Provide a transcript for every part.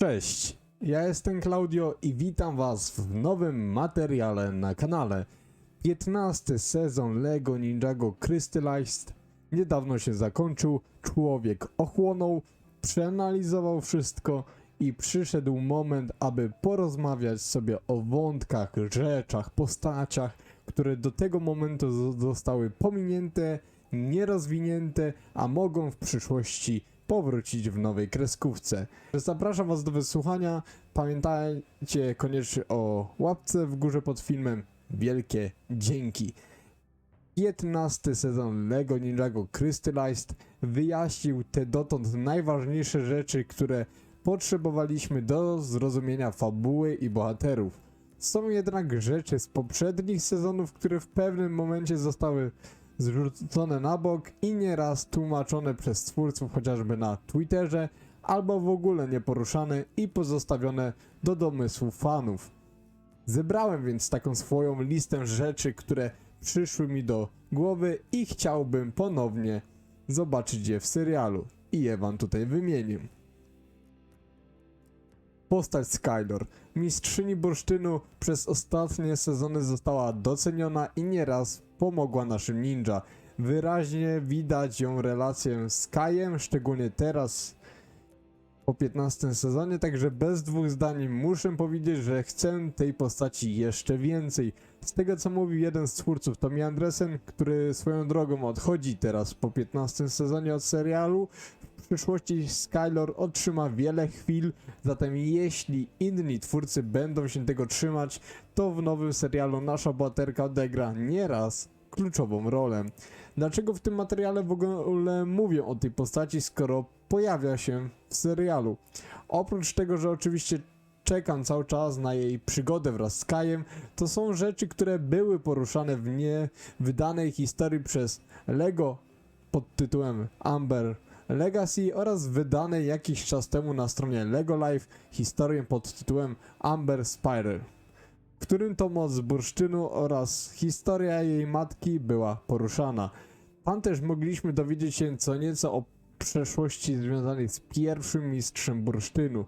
Cześć, ja jestem Claudio i witam Was w nowym materiale na kanale. 15 sezon LEGO Ninjago Crystallized niedawno się zakończył, człowiek ochłonął, przeanalizował wszystko i przyszedł moment, aby porozmawiać sobie o wątkach, rzeczach, postaciach, które do tego momentu zostały pominięte, nierozwinięte, a mogą w przyszłości powrócić w nowej kreskówce. Zapraszam Was do wysłuchania. Pamiętajcie koniecznie o łapce w górze pod filmem. Wielkie dzięki. 15 sezon LEGO Ninjago Crystallized wyjaśnił te dotąd najważniejsze rzeczy, które potrzebowaliśmy do zrozumienia fabuły i bohaterów. Są jednak rzeczy z poprzednich sezonów, które w pewnym momencie zostały zrzucone na bok i nieraz tłumaczone przez twórców chociażby na Twitterze, albo w ogóle nieporuszane i pozostawione do domysłu fanów. Zebrałem więc taką swoją listę rzeczy, które przyszły mi do głowy i chciałbym ponownie zobaczyć je w serialu. I je wam tutaj wymienię. Postać Skylor, mistrzyni bursztynu, przez ostatnie sezony została doceniona i nieraz pomogła naszym ninja. Wyraźnie widać ją relację z Kajem, szczególnie teraz po 15 sezonie, także bez dwóch zdań muszę powiedzieć, że chcę tej postaci jeszcze więcej. Z tego co mówił jeden z twórców, Tommy Andresen, który swoją drogą odchodzi teraz po 15 sezonie od serialu, w przyszłości Skylor otrzyma wiele chwil, zatem jeśli inni twórcy będą się tego trzymać, to w nowym serialu nasza bohaterka odegra nieraz kluczową rolę. Dlaczego w tym materiale w ogóle mówię o tej postaci, skoro pojawia się w serialu? Oprócz tego, że oczywiście czekam cały czas na jej przygodę wraz z Kajem, to są rzeczy, które były poruszane w niewydanej historii przez Lego pod tytułem Amber Legacy oraz wydanej jakiś czas temu na stronie Lego Life historię pod tytułem Amber Spiral w którym to moc bursztynu oraz historia jej matki była poruszana. Tam też mogliśmy dowiedzieć się co nieco o przeszłości związanej z pierwszym mistrzem bursztynu.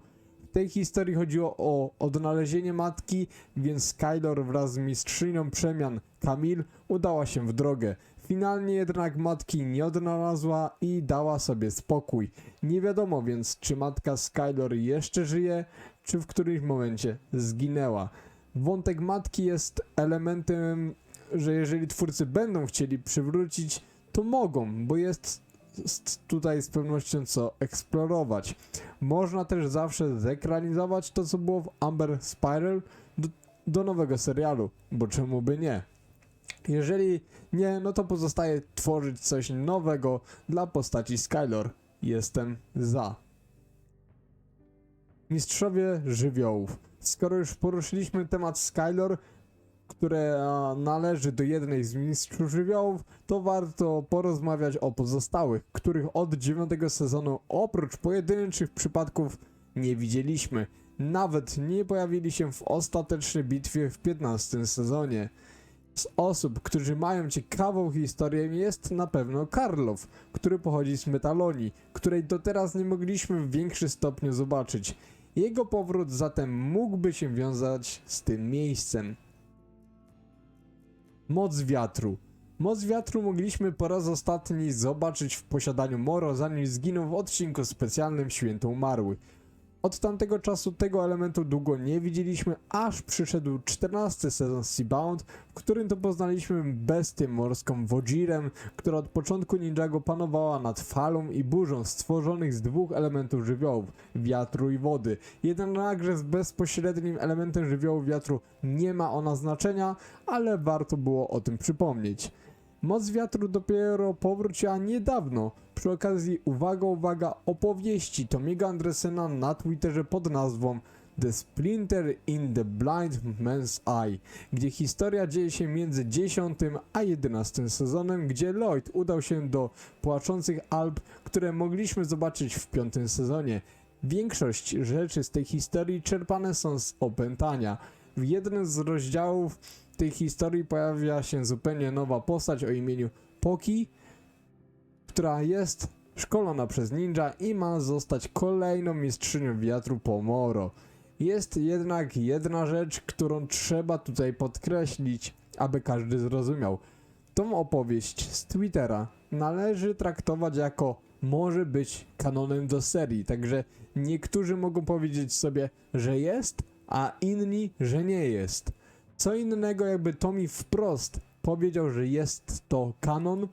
Tej historii chodziło o odnalezienie matki, więc Skylor wraz z mistrzynią przemian Kamil udała się w drogę. Finalnie jednak matki nie odnalazła i dała sobie spokój. Nie wiadomo więc, czy matka Skylor jeszcze żyje, czy w którymś momencie zginęła. Wątek matki jest elementem, że jeżeli twórcy będą chcieli przywrócić, to mogą, bo jest tutaj z pewnością co eksplorować. Można też zawsze zekranizować to, co było w Amber Spiral do, do nowego serialu, bo czemu by nie? Jeżeli nie, no to pozostaje tworzyć coś nowego dla postaci Skylor. Jestem za. Mistrzowie żywiołów. Skoro już poruszyliśmy temat Skylor, które należy do jednej z mistrzów żywiołów, to warto porozmawiać o pozostałych, których od dziewiątego sezonu oprócz pojedynczych przypadków nie widzieliśmy. Nawet nie pojawili się w ostatecznej bitwie w 15 sezonie. Z osób, którzy mają ciekawą historię jest na pewno Karlow, który pochodzi z Metalonii, której do teraz nie mogliśmy w większym stopniu zobaczyć. Jego powrót zatem mógłby się wiązać z tym miejscem. Moc wiatru. Moc wiatru mogliśmy po raz ostatni zobaczyć w posiadaniu Moro, zanim zginął w odcinku specjalnym Święto Umarły. Od tamtego czasu tego elementu długo nie widzieliśmy, aż przyszedł 14 sezon Seabound, w którym to poznaliśmy bestię morską Wojirem, która od początku Ninjago panowała nad falą i burzą stworzonych z dwóch elementów żywiołów, wiatru i wody. Jednakże z bezpośrednim elementem żywiołu wiatru nie ma ona znaczenia, ale warto było o tym przypomnieć. Moc wiatru dopiero powróciła niedawno, przy okazji, uwaga, uwaga, opowieści Tomiego Andresena na Twitterze pod nazwą The Splinter in the Blind Man's Eye, gdzie historia dzieje się między 10 a 11 sezonem, gdzie Lloyd udał się do płaczących Alp, które mogliśmy zobaczyć w piątym sezonie. Większość rzeczy z tej historii czerpane są z opętania. W jednym z rozdziałów tej historii pojawia się zupełnie nowa postać o imieniu Poki, która jest szkolona przez ninja i ma zostać kolejną mistrzynią wiatru Pomoro. Jest jednak jedna rzecz, którą trzeba tutaj podkreślić, aby każdy zrozumiał. Tą opowieść z Twittera należy traktować jako może być kanonem do serii, także niektórzy mogą powiedzieć sobie, że jest, a inni, że nie jest. Co innego jakby Tommy wprost powiedział, że jest to kanon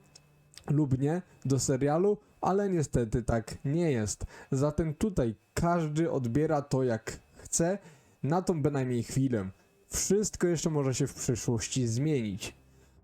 lub nie do serialu, ale niestety tak nie jest. Zatem tutaj każdy odbiera to jak chce, na tą bynajmniej chwilę. Wszystko jeszcze może się w przyszłości zmienić.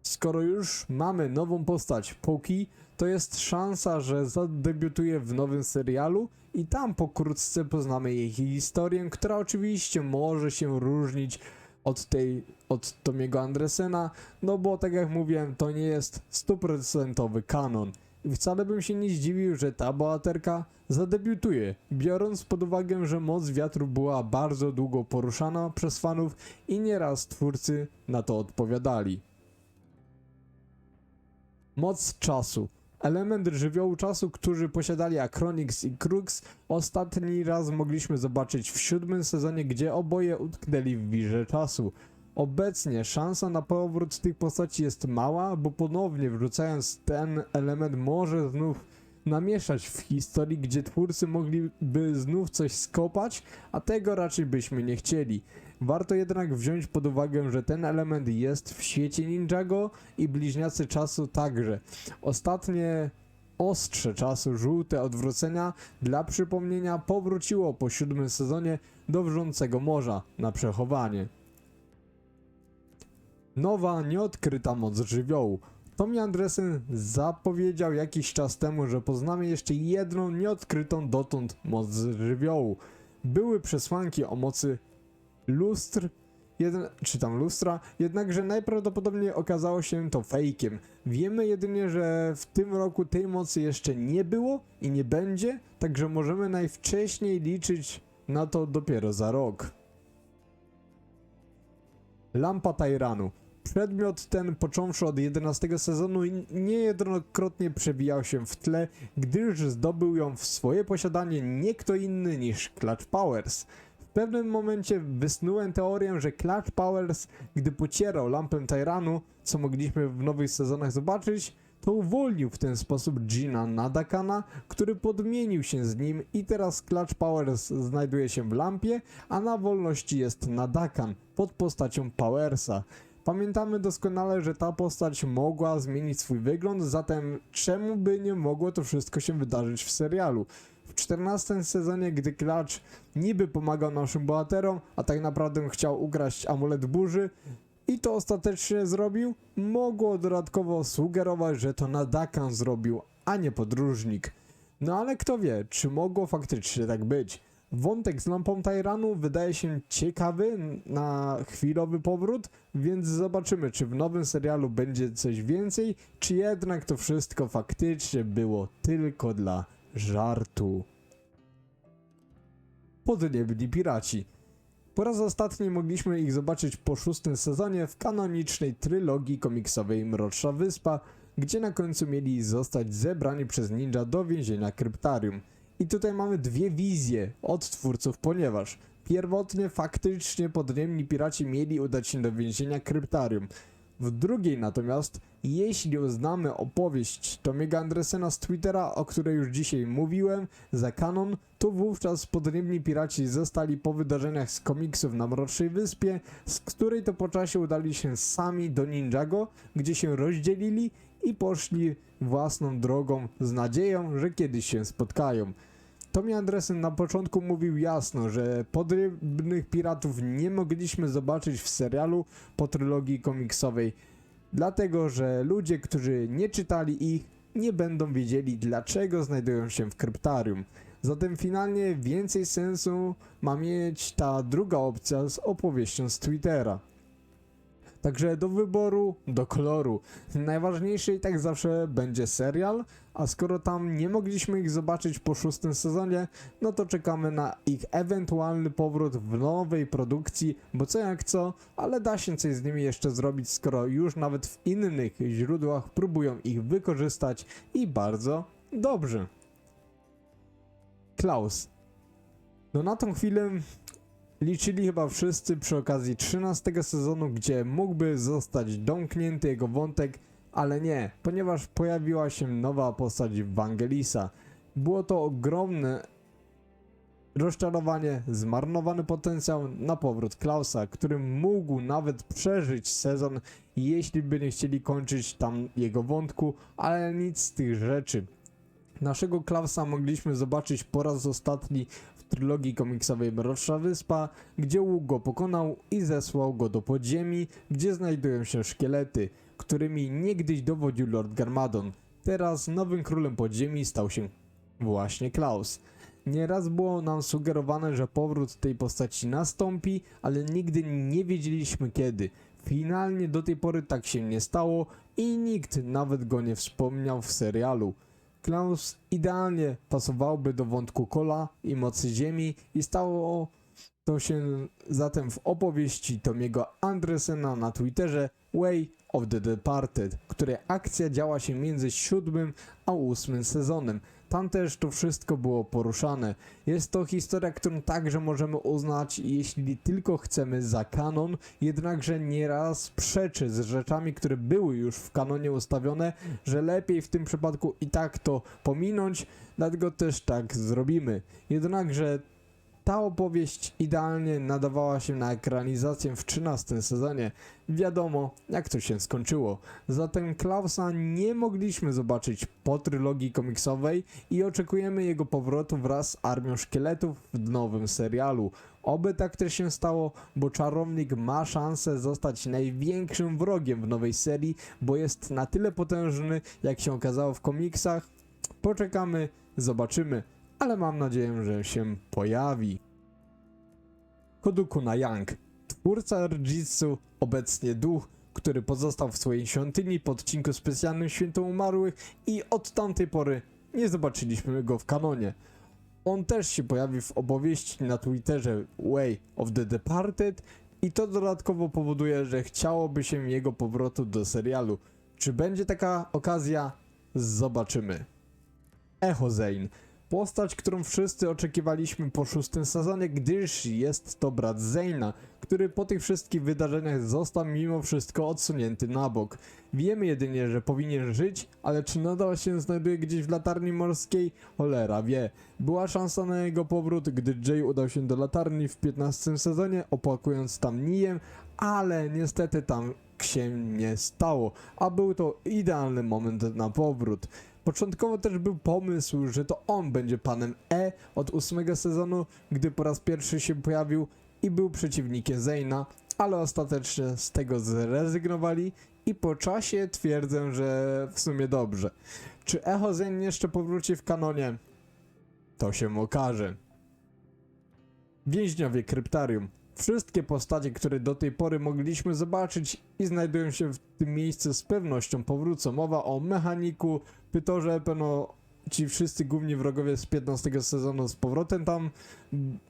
Skoro już mamy nową postać Poki, to jest szansa, że zadebiutuje w nowym serialu i tam pokrótce poznamy jej historię, która oczywiście może się różnić od tej, od Tomiego Andresena, no bo tak jak mówiłem, to nie jest stuprocentowy kanon. I wcale bym się nie zdziwił, że ta bohaterka zadebiutuje, biorąc pod uwagę, że moc wiatru była bardzo długo poruszana przez fanów i nieraz twórcy na to odpowiadali. Moc czasu. Element żywiołu czasu, który posiadali Acronix i Krux, ostatni raz mogliśmy zobaczyć w siódmym sezonie, gdzie oboje utknęli w wirze czasu. Obecnie szansa na powrót tych postaci jest mała, bo ponownie wrzucając ten element może znów namieszać w historii, gdzie twórcy mogliby znów coś skopać, a tego raczej byśmy nie chcieli. Warto jednak wziąć pod uwagę, że ten element jest w świecie Ninjago i bliźniacy czasu także. Ostatnie ostrze czasu, żółte odwrócenia, dla przypomnienia powróciło po siódmym sezonie do Wrzącego Morza na przechowanie. Nowa, nieodkryta moc żywiołu. Tommy Andresen zapowiedział jakiś czas temu, że poznamy jeszcze jedną nieodkrytą dotąd moc żywiołu. Były przesłanki o mocy lustr, jeden, czy tam lustra, jednakże najprawdopodobniej okazało się to fejkiem. Wiemy jedynie, że w tym roku tej mocy jeszcze nie było i nie będzie, także możemy najwcześniej liczyć na to dopiero za rok. Lampa Tajranu. Przedmiot ten, począwszy od 11 sezonu, niejednokrotnie przewijał się w tle, gdyż zdobył ją w swoje posiadanie nie kto inny niż Clutch Powers. Pewnym momencie wysnułem teorię, że Clutch Powers, gdy pocierał lampę Tyranu, co mogliśmy w nowych sezonach zobaczyć, to uwolnił w ten sposób Gina Nadakana, który podmienił się z nim i teraz Clutch Powers znajduje się w lampie, a na wolności jest Nadakan pod postacią Powersa. Pamiętamy doskonale, że ta postać mogła zmienić swój wygląd, zatem czemu by nie mogło to wszystko się wydarzyć w serialu? W 14 sezonie, gdy Clutch niby pomagał naszym bohaterom, a tak naprawdę chciał ukraść amulet burzy i to ostatecznie zrobił, mogło dodatkowo sugerować, że to Nadakan zrobił, a nie podróżnik. No ale kto wie, czy mogło faktycznie tak być? Wątek z lampą Tyranu wydaje się ciekawy na chwilowy powrót, więc zobaczymy, czy w nowym serialu będzie coś więcej, czy jednak to wszystko faktycznie było tylko dla żartu. Podniebni piraci. Po raz ostatni mogliśmy ich zobaczyć po szóstym sezonie w kanonicznej trylogii komiksowej Mroczna Wyspa, gdzie na końcu mieli zostać zebrani przez ninja do więzienia kryptarium. I tutaj mamy dwie wizje od twórców, ponieważ pierwotnie faktycznie podniemni piraci mieli udać się do więzienia kryptarium. W drugiej natomiast, jeśli uznamy opowieść Tomiego Andresena z Twittera, o której już dzisiaj mówiłem, za kanon, to wówczas podniebni piraci zostali po wydarzeniach z komiksów na Mrocznej Wyspie, z której to po czasie udali się sami do Ninjago, gdzie się rozdzielili i poszli własną drogą z nadzieją, że kiedyś się spotkają. Tommy Andresen na początku mówił jasno, że podrybnych piratów nie mogliśmy zobaczyć w serialu po trylogii komiksowej, dlatego że ludzie, którzy nie czytali ich, nie będą wiedzieli dlaczego znajdują się w kryptarium. Zatem finalnie więcej sensu ma mieć ta druga opcja z opowieścią z Twittera. Także do wyboru, do koloru. Najważniejszy i tak zawsze będzie serial, a skoro tam nie mogliśmy ich zobaczyć po szóstym sezonie, no to czekamy na ich ewentualny powrót w nowej produkcji, bo co jak co, ale da się coś z nimi jeszcze zrobić, skoro już nawet w innych źródłach próbują ich wykorzystać i bardzo dobrze. Klaus. No na tą chwilę liczyli chyba wszyscy przy okazji 13 sezonu, gdzie mógłby zostać domknięty jego wątek, ale nie, ponieważ pojawiła się nowa postać Wangelisa. Było to ogromne rozczarowanie, zmarnowany potencjał na powrót Klausa, który mógł nawet przeżyć sezon, jeśli by nie chcieli kończyć tam jego wątku, ale nic z tych rzeczy. Naszego Klausa mogliśmy zobaczyć po raz ostatni trylogii komiksowej Mroczna Wyspa, gdzie łuk go pokonał i zesłał go do podziemi, gdzie znajdują się szkielety, którymi niegdyś dowodził Lord Garmadon. Teraz nowym królem podziemi stał się właśnie Klaus. Nieraz było nam sugerowane, że powrót tej postaci nastąpi, ale nigdy nie wiedzieliśmy kiedy. Finalnie do tej pory tak się nie stało i nikt nawet go nie wspomniał w serialu. Klaus idealnie pasowałby do wątku Kola i mocy ziemi i stało to się zatem w opowieści Tomiego Andresena na Twitterze Way of the Departed, której akcja działa się między siódmym a ósmym sezonem. Tam też to wszystko było poruszane. Jest to historia, którą także możemy uznać, jeśli tylko chcemy, za kanon, jednakże nieraz przeczy z rzeczami, które były już w kanonie ustawione, że lepiej w tym przypadku i tak to pominąć, dlatego też tak zrobimy. Jednakże ta opowieść idealnie nadawała się na ekranizację w 13 sezonie. Wiadomo, jak to się skończyło. Zatem Klausa nie mogliśmy zobaczyć po trylogii komiksowej i oczekujemy jego powrotu wraz z Armią Szkieletów w nowym serialu. Oby tak też się stało, bo czarownik ma szansę zostać największym wrogiem w nowej serii, bo jest na tyle potężny, jak się okazało w komiksach. Poczekamy, zobaczymy ale mam nadzieję, że się pojawi. Kodukuna Yang, twórca Rjitsu, obecnie duch, który pozostał w swojej świątyni po odcinku specjalnym Święto Umarłych i od tamtej pory nie zobaczyliśmy go w kanonie. On też się pojawi w opowieści na Twitterze Way of the Departed i to dodatkowo powoduje, że chciałoby się jego powrotu do serialu. Czy będzie taka okazja? Zobaczymy. Echo Zane. Postać, którą wszyscy oczekiwaliśmy po szóstym sezonie, gdyż jest to brat Zayna, który po tych wszystkich wydarzeniach został mimo wszystko odsunięty na bok. Wiemy jedynie, że powinien żyć, ale czy nadal się znajduje gdzieś w latarni morskiej? Cholera wie. Była szansa na jego powrót, gdy Jay udał się do latarni w 15 sezonie, opłakując tam Nijem, ale niestety tam się nie stało, a był to idealny moment na powrót. Początkowo też był pomysł, że to on będzie panem E od ósmego sezonu, gdy po raz pierwszy się pojawił i był przeciwnikiem Zayna, ale ostatecznie z tego zrezygnowali i po czasie twierdzę, że w sumie dobrze. Czy Echo Zane jeszcze powróci w kanonie? To się okaże. Więźniowie Kryptarium. Wszystkie postacie, które do tej pory mogliśmy zobaczyć i znajdują się w tym miejscu z pewnością powrócą. Mowa o mechaniku, Pytorze, pewno ci wszyscy główni wrogowie z 15 sezonu z powrotem tam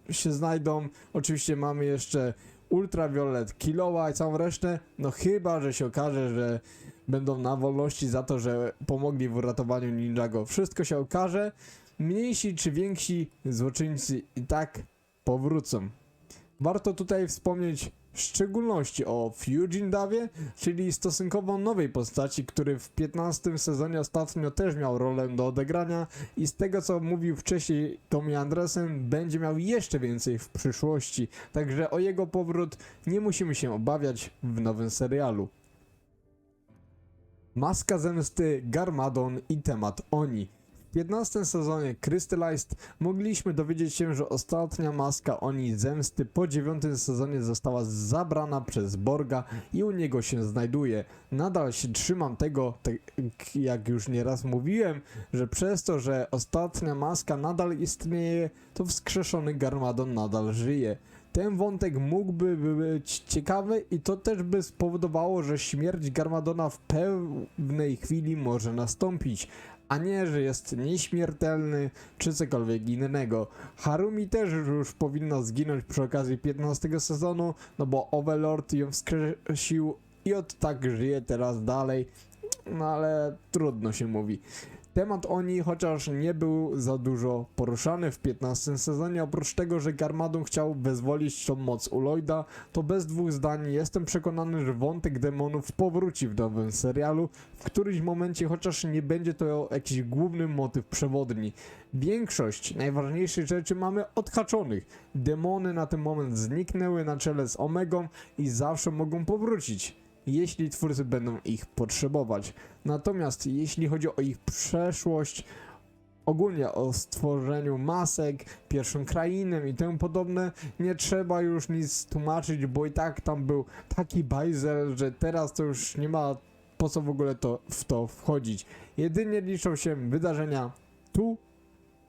się znajdą. Oczywiście mamy jeszcze Ultraviolet, Kilowa i całą resztę. No chyba, że się okaże, że będą na wolności za to, że pomogli w uratowaniu Ninjago. Wszystko się okaże. Mniejsi czy więksi złoczyńcy i tak powrócą. Warto tutaj wspomnieć w szczególności o Fujin Dawie, czyli stosunkowo nowej postaci, który w 15 sezonie ostatnio też miał rolę do odegrania i z tego co mówił wcześniej Tommy Andresen będzie miał jeszcze więcej w przyszłości, także o jego powrót nie musimy się obawiać w nowym serialu. Maska zemsty, Garmadon i temat Oni. W 15 sezonie Crystallized mogliśmy dowiedzieć się, że ostatnia maska Oni zemsty po 9 sezonie została zabrana przez Borga i u niego się znajduje. Nadal się trzymam tego, tak jak już nieraz mówiłem, że przez to, że ostatnia maska nadal istnieje, to wskrzeszony Garmadon nadal żyje. Ten wątek mógłby być ciekawy i to też by spowodowało, że śmierć Garmadona w pewnej chwili może nastąpić, a nie, że jest nieśmiertelny czy cokolwiek innego. Harumi też już powinna zginąć przy okazji 15 sezonu, no bo Overlord ją wskrzesił i od tak żyje teraz dalej, no ale trudno się mówi. Temat Oni, chociaż nie był za dużo poruszany w 15 sezonie, oprócz tego, że Garmadon chciał wyzwolić tą moc u Lloyda, to bez dwóch zdań jestem przekonany, że wątek demonów powróci w nowym serialu w którymś momencie, chociaż nie będzie to jakiś główny motyw przewodni. Większość najważniejszych rzeczy mamy odhaczonych. Demony na ten moment zniknęły na czele z Omegą i zawsze mogą powrócić, jeśli twórcy będą ich potrzebować. Natomiast jeśli chodzi o ich przeszłość, ogólnie o stworzeniu masek, pierwszą krainę i tym podobne, nie trzeba już nic tłumaczyć, bo i tak tam był taki bajzel, że teraz to już nie ma po co w ogóle to, w to wchodzić. Jedynie liczą się wydarzenia tu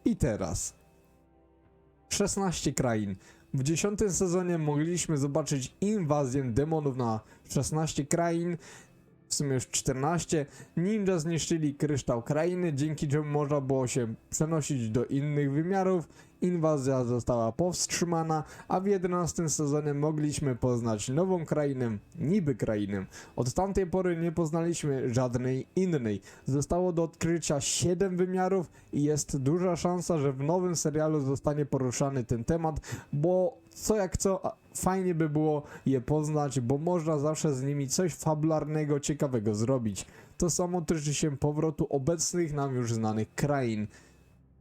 i teraz. 16 krain. W 10 sezonie mogliśmy zobaczyć inwazję demonów na 16 krain, w sumie już 14. Ninja zniszczyli kryształ krainy, dzięki czemu można było się przenosić do innych wymiarów. Inwazja została powstrzymana, a w 11 sezonie mogliśmy poznać nową krainę, niby krainę. Od tamtej pory nie poznaliśmy żadnej innej. Zostało do odkrycia 7 wymiarów i jest duża szansa, że w nowym serialu zostanie poruszany ten temat, bo co jak co, fajnie by było je poznać, bo można zawsze z nimi coś fabularnego, ciekawego zrobić. To samo tyczy się powrotu obecnych nam już znanych krain,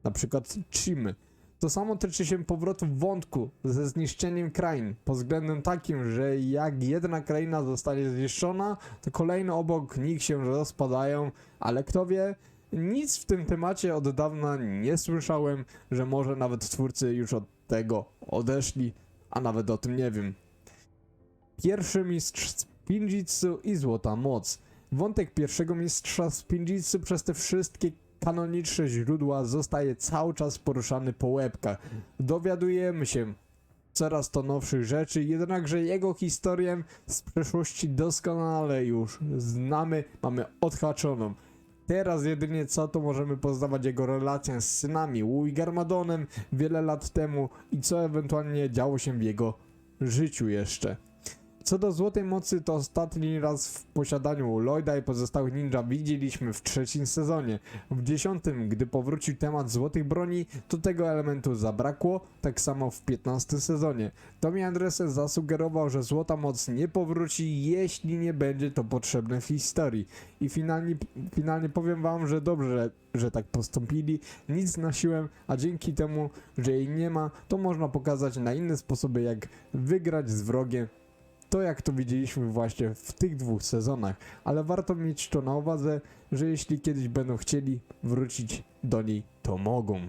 na przykład Chimy. To samo tyczy się powrotu wątku ze zniszczeniem krain, pod względem takim, że jak jedna kraina zostanie zniszczona, to kolejne obok nich się rozpadają, ale kto wie, nic w tym temacie od dawna nie słyszałem, że może nawet twórcy już od tego odeszli, a nawet o tym nie wiem. Pierwszy mistrz Spinjitsu i Złota Moc. Wątek pierwszego mistrza Spinjitsu przez te wszystkie kanoniczne źródła zostaje cały czas poruszany po łebkach. Dowiadujemy się coraz to nowszych rzeczy, jednakże jego historię z przeszłości doskonale już znamy, mamy odhaczoną. Teraz jedynie co to możemy poznawać jego relację z synami Wu i Garmadonem wiele lat temu i co ewentualnie działo się w jego życiu jeszcze. Co do Złotej Mocy, to ostatni raz w posiadaniu Lloyda i pozostałych ninja widzieliśmy w trzecim sezonie. W dziesiątym, gdy powrócił temat Złotych Broni, to tego elementu zabrakło, tak samo w 15 sezonie. Tommy Andresen zasugerował, że Złota Moc nie powróci, jeśli nie będzie to potrzebne w historii. I finalnie, finalnie powiem wam, że dobrze, że tak postąpili, nic na siłę, a dzięki temu, że jej nie ma, to można pokazać na inne sposoby, jak wygrać z wrogiem to jak to widzieliśmy właśnie w tych dwóch sezonach, ale warto mieć to na uwadze, że jeśli kiedyś będą chcieli wrócić do niej, to mogą.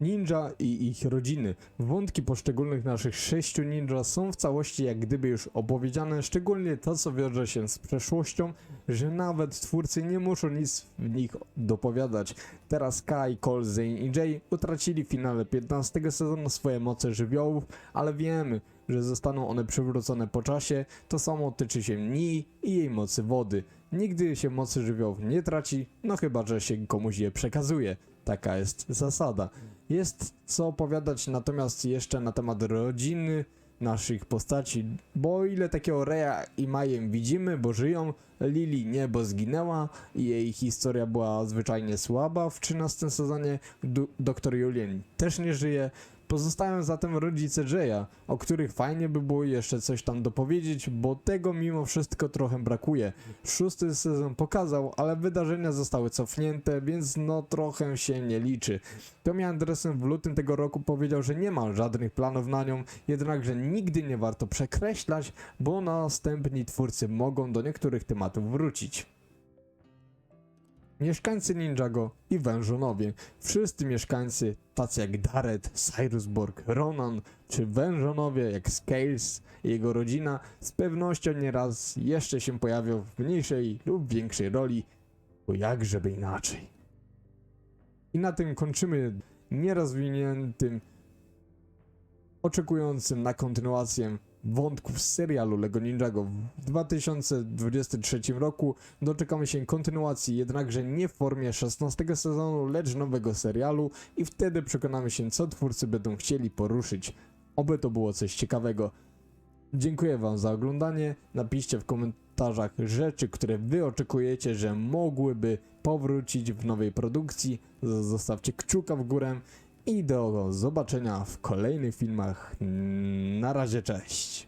Ninja i ich rodziny. Wątki poszczególnych naszych sześciu ninja są w całości jak gdyby już opowiedziane, szczególnie to co wiąże się z przeszłością, że nawet twórcy nie muszą nic w nich dopowiadać. Teraz Kai, Cole, Zane i Jay utracili w finale 15 sezonu swoje moce żywiołów, ale wiemy, że zostaną one przywrócone po czasie. To samo tyczy się Nii i jej mocy wody. Nigdy się mocy żywiołów nie traci, no chyba, że się komuś je przekazuje. Taka jest zasada. Jest co opowiadać natomiast jeszcze na temat rodziny naszych postaci, bo ile takiego Reja i Majem widzimy, bo żyją, Lili nie, bo zginęła i jej historia była zwyczajnie słaba w 13 sezonie, doktor Julien też nie żyje, Pozostają zatem rodzice Jaya, o których fajnie by było jeszcze coś tam dopowiedzieć, bo tego mimo wszystko trochę brakuje. Szósty sezon pokazał, ale wydarzenia zostały cofnięte, więc no trochę się nie liczy. Tommy Anderson w lutym tego roku powiedział, że nie ma żadnych planów na nią, jednakże nigdy nie warto przekreślać, bo następni twórcy mogą do niektórych tematów wrócić. Mieszkańcy Ninjago i Wężonowie. Wszyscy mieszkańcy, tacy jak Dareth, Cyrusborg, Ronan czy Wężonowie, jak Scales i jego rodzina, z pewnością nieraz jeszcze się pojawią w mniejszej lub większej roli, bo jakżeby inaczej. I na tym kończymy nierozwiniętym, oczekującym na kontynuację wątków z serialu Lego Ninjago w 2023 roku doczekamy się kontynuacji, jednakże nie w formie 16 sezonu, lecz nowego serialu i wtedy przekonamy się, co twórcy będą chcieli poruszyć. Oby to było coś ciekawego. Dziękuję Wam za oglądanie. Napiszcie w, komen- komentarzach rzeczy, które wy oczekujecie, że mogłyby powrócić w nowej produkcji. Zostawcie kciuka w górę i do zobaczenia w kolejnych filmach. Na razie, cześć.